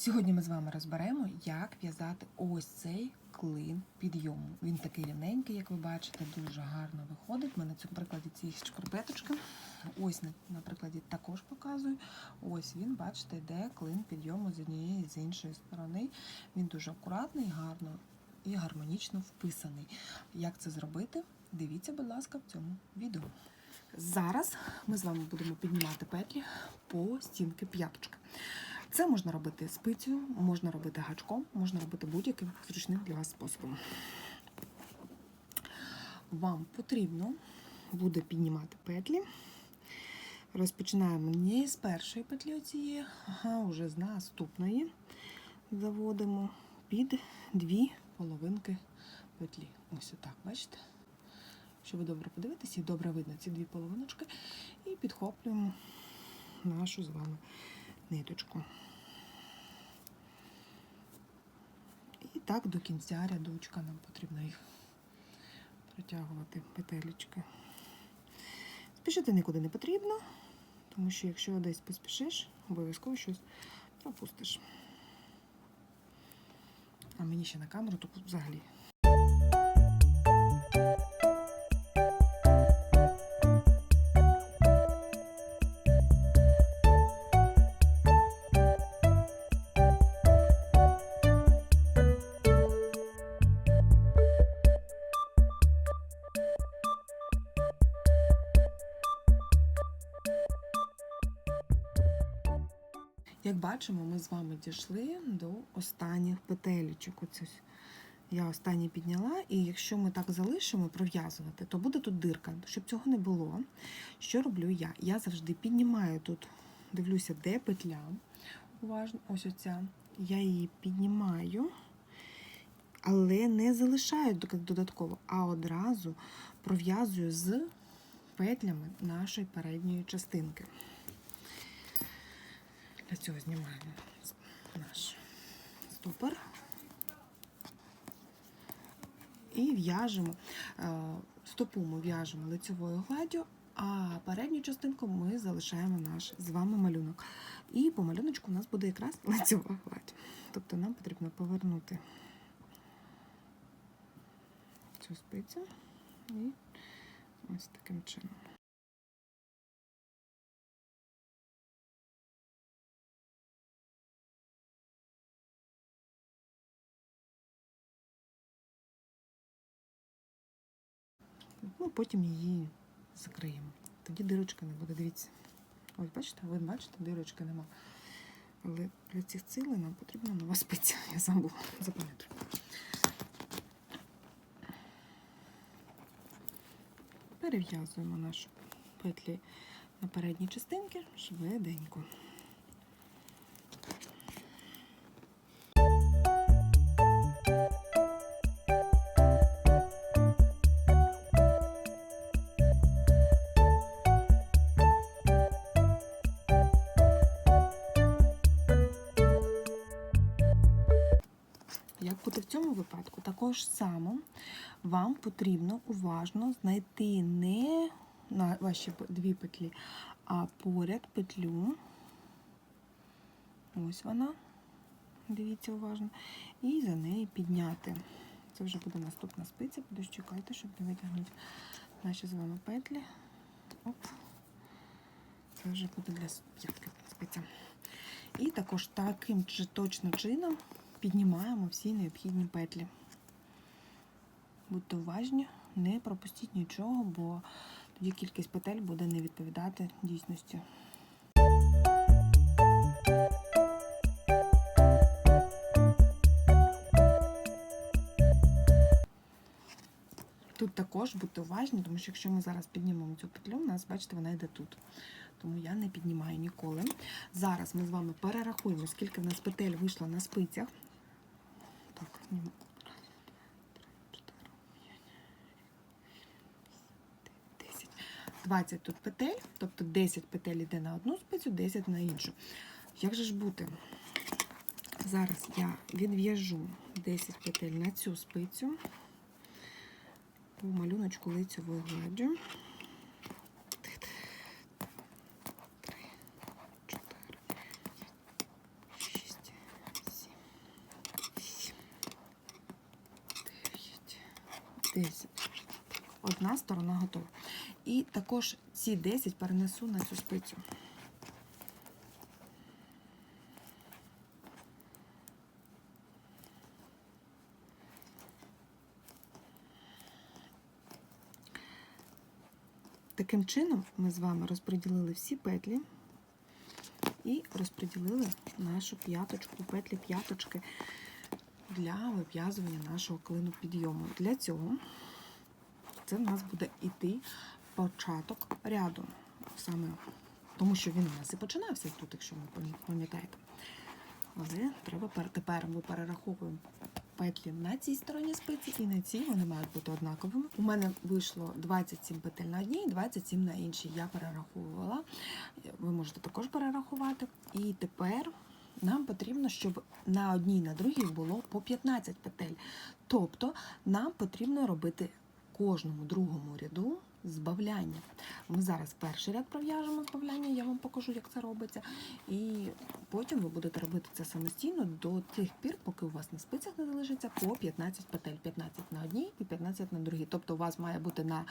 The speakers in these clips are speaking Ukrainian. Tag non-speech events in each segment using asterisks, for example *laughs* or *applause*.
Сьогодні ми з вами розберемо, як в'язати ось цей клин підйому. Він такий рівненький, як ви бачите, дуже гарно виходить. Ми на цьому прикладі цієї шкарпеточки. Ось на, на прикладі також показую. Ось він, бачите, йде клин підйому з однієї з іншої сторони. Він дуже акуратний, гарно і гармонічно вписаний. Як це зробити? Дивіться, будь ласка, в цьому відео. Зараз ми з вами будемо піднімати петлі по стінки п'яточки. Це можна робити спицею, можна робити гачком, можна робити будь-яким зручним для вас способом. Вам потрібно буде піднімати петлі. Розпочинаємо не з першої петлі оцієї, а вже з наступної заводимо під дві половинки петлі. Ось отак, бачите? Щоб ви добре подивитися і добре видно ці дві половиночки. І підхоплюємо нашу з вами ниточку. І так до кінця рядочка нам потрібно їх протягувати петелечки. Спішити нікуди не потрібно, тому що якщо десь поспішиш, обов'язково щось пропустиш. А мені ще на камеру тут взагалі. Як бачимо, ми з вами дійшли до останніх петелечок. Оце я останні підняла, і якщо ми так залишимо пров'язувати, то буде тут дирка. Щоб цього не було, що роблю я? Я завжди піднімаю тут, дивлюся, де петля. Уважно, ось оця. Я її піднімаю, але не залишаю додатково, а одразу пров'язую з петлями нашої передньої частинки. Для цього знімаємо наш стопор і в'яжемо. Стопу ми в'яжемо лицевою гладдю, а передню частинку ми залишаємо наш з вами малюнок. І по малюночку у нас буде якраз *laughs* лицева гладь. Тобто нам потрібно повернути цю спицю і ось таким чином. Ну, потім її закриємо. Тоді дирочки не буде. Дивіться. Ось, бачите, ви бачите, дирочки нема. Але для цих цілей нам потрібна нова спиця. Я забула, запам'ятаю. Перев'язуємо наші петлі на передній частинки швиденько. Цьому випадку, також само вам потрібно уважно знайти не на ваші дві петлі, а поряд петлю. Ось вона, дивіться уважно, і за неї підняти. Це вже буде наступна спиця, буду чекайте, щоб не витягнути наші з вами петлі. Оп. Це вже буде для п'ятки спиця. І також таким же точно чином піднімаємо всі необхідні петлі. Будьте уважні, не пропустіть нічого, бо тоді кількість петель буде не відповідати дійсності. Тут також будьте уважні, тому що якщо ми зараз піднімемо цю петлю, у нас, бачите, вона йде тут. Тому я не піднімаю ніколи. Зараз ми з вами перерахуємо, скільки в нас петель вийшло на спицях. Так, 20 тут петель, тобто 10 петель йде на одну спицю, 10 на іншу. Як же ж бути? Зараз я відв'яжу 10 петель на цю спицю по малюночку лицевою гладдю. 10. Одна сторона готова. І також ці 10 перенесу на цю спицю. Таким чином ми з вами розподілили всі петлі і розподілили нашу п'яточку, петлі п'яточки для вив'язування нашого клину підйому. Для цього це в нас буде йти початок ряду. Саме тому що він у нас і починався тут, якщо ви пам'ятаєте. Але треба тепер ми перераховуємо петлі на цій стороні спиці і на цій вони мають бути однаковими. У мене вийшло 27 петель на одній, 27 на іншій. Я перераховувала. Ви можете також перерахувати. І тепер нам потрібно, щоб на одній на другій було по 15 петель. Тобто нам потрібно робити кожному другому ряду збавляння. Ми зараз перший ряд пров'яжемо збавляння, я вам покажу, як це робиться. І потім ви будете робити це самостійно до тих пір, поки у вас на спицях не залишиться по 15 петель. 15 на одній і 15 на другій. Тобто у вас має бути на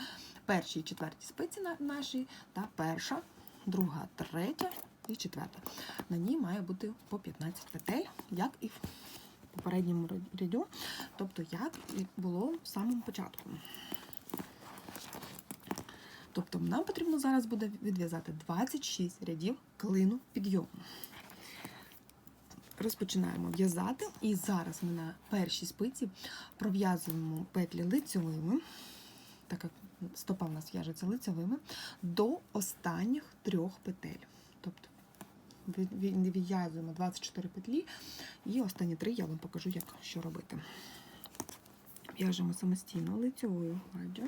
першій четвертій спиці на нашій, та перша, друга, третя і четверта. На ній має бути по 15 петель, як і в попередньому ряду, тобто як і було в самому початку. Тобто нам потрібно зараз буде відв'язати 26 рядів клину підйому. Розпочинаємо в'язати, і зараз ми на першій спиці пров'язуємо петлі лицьовими, так як стопа в нас в'яжеться лицьовими, до останніх трьох петель. Тобто відв'язуємо 24 петлі, і останні три я вам покажу, як що робити. В'яжемо самостійно лицьовою гладдю.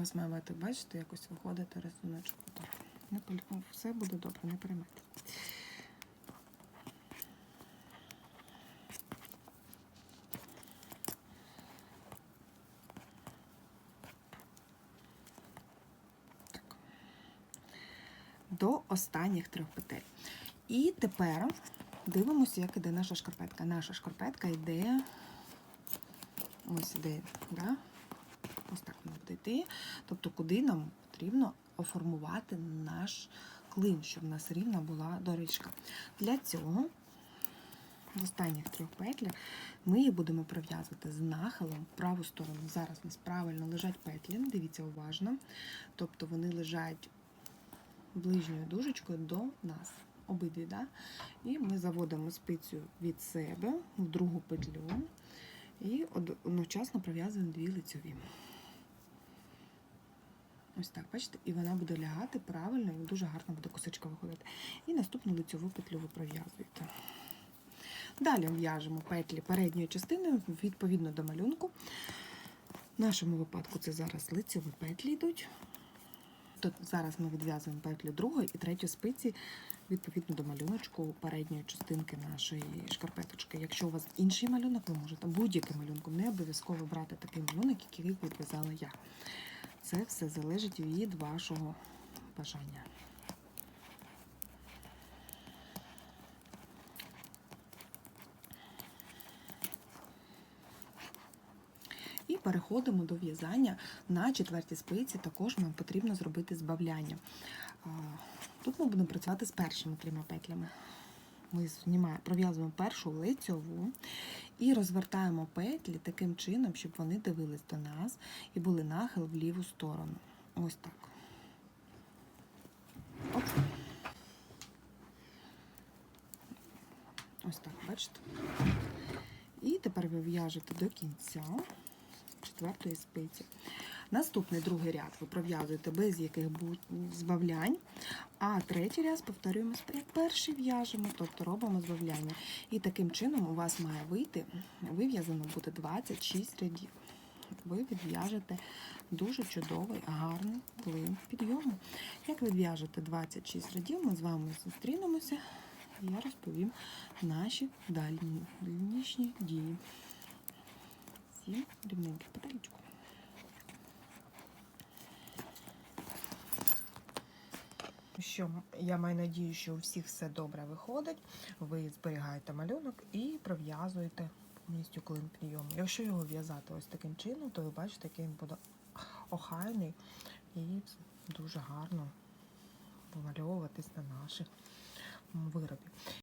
Вас має бути, бачите, якось виходити. Не Все буде добре, не переймайте. До останніх трьох петель. І тепер дивимося, як іде наша шкарпетка. Наша шкарпетка йде. Ось іде, да? Ось так буде йти. Тобто, куди нам потрібно оформувати наш клин, щоб в нас рівна була доріжка. Для цього в останніх трьох петлях ми її будемо пров'язувати з нахилом в праву сторону. Зараз у нас правильно лежать петлі, дивіться уважно. Тобто вони лежать ближньою дужечкою до нас. Обидві, да? І ми заводимо спицю від себе в другу петлю і одночасно пров'язуємо дві лицьові. Ось так, бачите, і вона буде лягати правильно, і дуже гарно буде косичка виходити. І наступну лицьову петлю ви пров'язуєте. Далі в'яжемо петлі передньої частини відповідно до малюнку. В нашому випадку це зараз лицьові петлі йдуть. Тут зараз ми відв'язуємо петлю другої і третьої спиці відповідно до малюночку передньої частинки нашої шкарпеточки. Якщо у вас інший малюнок, ви можете будь-яким малюнком, не обов'язково брати такий малюнок, який відв'язала я. Це все залежить від вашого бажання. І переходимо до в'язання на четвертій спиці. Також нам потрібно зробити збавляння. Тут ми будемо працювати з першими трьома петлями. Ми знімаємо, пров'язуємо першу лицьову і розвертаємо петлі таким чином, щоб вони дивились до нас і були нахил в ліву сторону. Ось так. Оп. Ось так, бачите? І тепер ви в'яжете до кінця четвертої спиці. Наступний другий ряд ви пров'язуєте без яких збавлянь, а третій ряд повторюємо як перший в'яжемо, тобто робимо збавляння. І таким чином у вас має вийти, вив'язано буде 26 рядів. Ви відв'яжете дуже чудовий, гарний клин підйому. Як ви в'яжете 26 рядів, ми з вами зустрінемося я розповім наші дальні дальнішні дії. Всім рівненьких петелечку. Що я маю надію, що у всіх все добре виходить. Ви зберігаєте малюнок і пров'язуєте повністю клин прийому. Якщо його в'язати ось таким чином, то ви бачите, який він буде охайний і дуже гарно вимальовуватись на наших виробі.